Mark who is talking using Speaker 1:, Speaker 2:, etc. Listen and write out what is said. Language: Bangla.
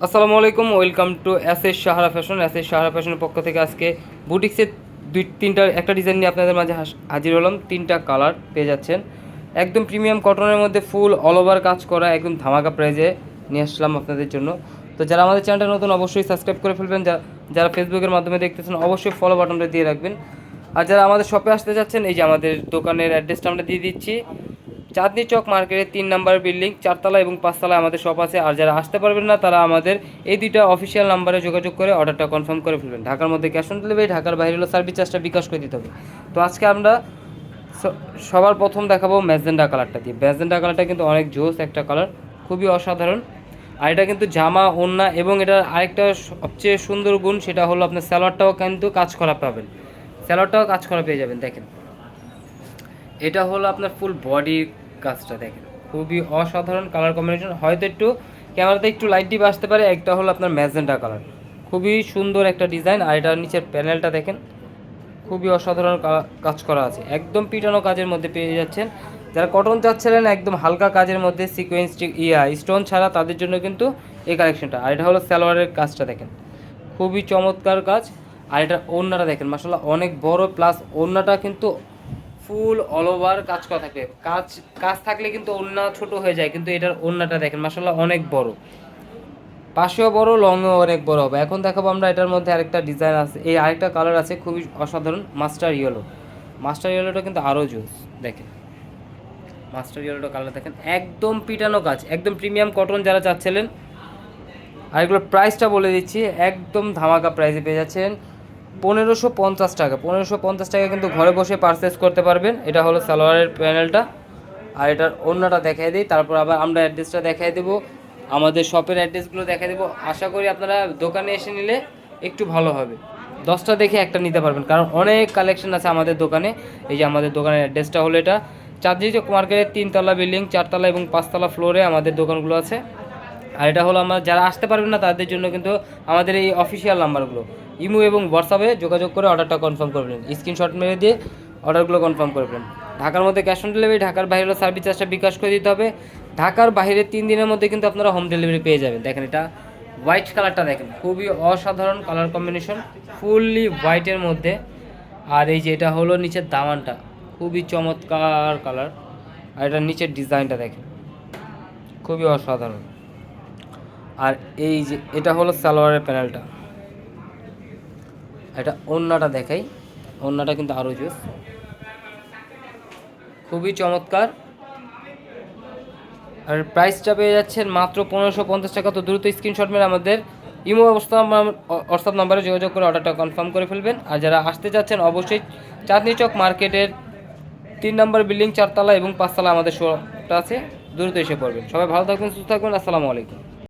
Speaker 1: আসসালামু আলাইকুম, welcome to S S Sahara fashion. S S Sahara ফ্যাশনের পক্ষ থেকে আজকে বুটিক্সের দুই, তিনটা, একটা ডিজাইন নিয়ে আপনাদের মাঝে হাজির হলাম। তিনটা কালার পেয়ে যাচ্ছেন। একদম প্রিমিয়াম কটনের মধ্যে ফুল অল ওভার কাজ করা, একদম ধামাকা প্রাইজে নিয়ে আসলাম আপনাদের জন্য। তো যারা আমাদের চ্যানেলটা নতুন, অবশ্যই সাবস্ক্রাইব করে ফেলবেন। যারা ফেসবুকের মাধ্যমে দেখতেছেন, অবশ্যই ফলো বাটনটা দিয়ে রাখবেন। আর যারা আমাদের শপে আসতে যাচ্ছেন, এই যে আমাদের দোকানের অ্যাড্রেসটা আমরা দিয়ে দিচ্ছি। চাঁদনি চক মার্কেটের তিন নাম্বার বিল্ডিং, চারতলা এবং পাঁচতলা আমাদের শপ আছে। আর যারা আসতে পারবেন না, তারা আমাদের এই দুইটা অফিসিয়াল নাম্বারে যোগাযোগ করে অর্ডারটা কনফার্ম করে ফেলবেন। ঢাকার মধ্যে ক্যাশ অন ডেলিভারি ঢাকার বাইরে হলো সার্ভিস চার্জটা বিকাশ করে দিতে হবে। তো আজকে আমরা সবার প্রথম দেখাবো ম্যাজেন্ডা কালারটা দিয়ে। ম্যাজেন্ডা কালারটা কিন্তু অনেক জোস একটা কালার খুবই অসাধারণ। আর এটা কিন্তু জামা, ওড়না এবং এটার আরেকটা সবচেয়ে সুন্দর গুণ, সেটা হলো আপনার স্যালোয়ারটাও কিন্তু কাজ করা পাবেন। স্যালোয়ারটাও কাজ করা পেয়ে যাবেন, দেখেন। এটা হলো আপনার ফুল বডির কাজটা দেখেন। খুবই অসাধারণ কালার কম্বিনেশন হয়তো একটু ক্যামেরাতে একটু লাইট ডিপ আসতে পারে, একটা হলো আপনার ম্যাজেন্টা কালার খুবই সুন্দর একটা ডিজাইন আর এটার নিচের প্যানেলটা দেখেন, খুবই অসাধারণ কাজ করা আছে। একদম পিটানো কাজের মধ্যে পেয়ে যাচ্ছেন। যারা কটন চাচ্ছিলেন, একদম হালকা কাজের মধ্যে সিকোয়েন্স ইয়া স্টোন ছাড়া তাদের জন্য কিন্তু এই কালেকশনটা আর এটা হলো সালোয়ারের কাজটা দেখেন। খুবই চমৎকার কাজ। আর এটা ওড়নাটা দেখেন মাসাল্লাহ অনেক বড় প্লাস ওড়নাটা কিন্তু ফুল অল ওভার কাজ করা থাকবে কাজ কাজ থাকলে কিন্তু ওড়না ছোট হয়ে যায়, কিন্তু এটার ওড়নাটা দেখেন মাসাল্লাহ অনেক বড়। পাশেও বড় লংও অনেক বড় হবে। এখন দেখাবো আমরা এটার মধ্যে আরেকটা ডিজাইন আছে। এই আরেকটা কালার আছে, খুবই অসাধারণ মাস্টার ইয়েলো মাস্টার ইয়েলোটা কিন্তু আরও জুস দেখেন। মাস্টার ইয়েলোটা কালার দেখেন, একদম পিটানো কাজ, একদম প্রিমিয়াম কটন যারা চাচ্ছিলেন। আর এগুলোর প্রাইসটা বলে দিচ্ছি, একদম ধামাকা প্রাইসে পেয়ে যাচ্ছেন। পনেরোশো পঞ্চাশ টাকা। পনেরোশো পঞ্চাশ টাকা কিন্তু ঘরে বসে পারচেস করতে পারবেন। এটা হলো সালোয়ারের প্যানেলটা আর এটার অন্যটা দেখাই দিই। তারপর আবার আমরা অ্যাড্রেসটা দেখাই দেবো। আমাদের শপের অ্যাড্রেসগুলো দেখাই দেবো। আশা করি আপনারা দোকানে এসে নিলে একটু ভালো হবে। দশটা দেখে একটা নিতে পারবেন। কারণ অনেক কালেকশন আছে আমাদের দোকানে। এই যে আমাদের দোকানের অ্যাড্রেসটা হলো এটা। চাঁদনি চক মার্কেটের তিনতলা বিল্ডিং চারতলা এবং পাঁচতলা ফ্লোরে আমাদের দোকানগুলো আছে। আর এটা হলো আমরা যারা আসতে পারবেন না, তাদের জন্য কিন্তু আমাদের এই অফিসিয়াল নাম্বারগুলো ইমো এবং হোয়াটসঅ্যাপে যোগাযোগ করে অর্ডারটা কনফার্ম করে করবেন স্ক্রিনশট মেরে দিয়ে অর্ডারগুলো কনফার্ম করে করবেন ঢাকার মধ্যে ক্যাশ অন ডেলিভারি ঢাকার বাইরে হলো সার্ভিস চার্জটা বিকাশ করে দিতে হবে। ঢাকার বাইরে তিন দিনের মধ্যে কিন্তু আপনারা হোম ডেলিভারি পেয়ে যাবেন। দেখেন এটা হোয়াইট কালারটা দেখেন। খুবই অসাধারণ কালার কম্বিনেশন ফুললি হোয়াইটের মধ্যে। আর এই যে এটা হলো নিচের দামানটা, খুবই চমৎকার কালার আর এটা নিচের ডিজাইনটা দেখেন। খুবই অসাধারণ। আর এই যে, এটা হলো সালোয়ারের প্যানেলটা এটা ওন্নাটা দেখাই। ওন্নাটা কিন্তু আরও জোস। খুবই চমৎকার। আর প্রাইসটা পেয়ে যাচ্ছেন মাত্র পনেরোশো পঞ্চাশ টাকা। তো দ্রুত স্ক্রিনশট মেরে আমাদের ইমো অবস্থা হোয়াটসঅ্যাপ নাম্বারে যোগাযোগ করে অর্ডারটা কনফার্ম করে ফেলবেন। আর যারা আসতে যাচ্ছেন অবশ্যই চাঁদনি চক মার্কেটের তিন নম্বর বিল্ডিং চারতলা এবং পাঁচতলা আমাদের শোটা আছে। দ্রুত এসে পড়বেন। সবাই ভালো থাকবেন, সুস্থ থাকবেন। আসসালামু আলাইকুম।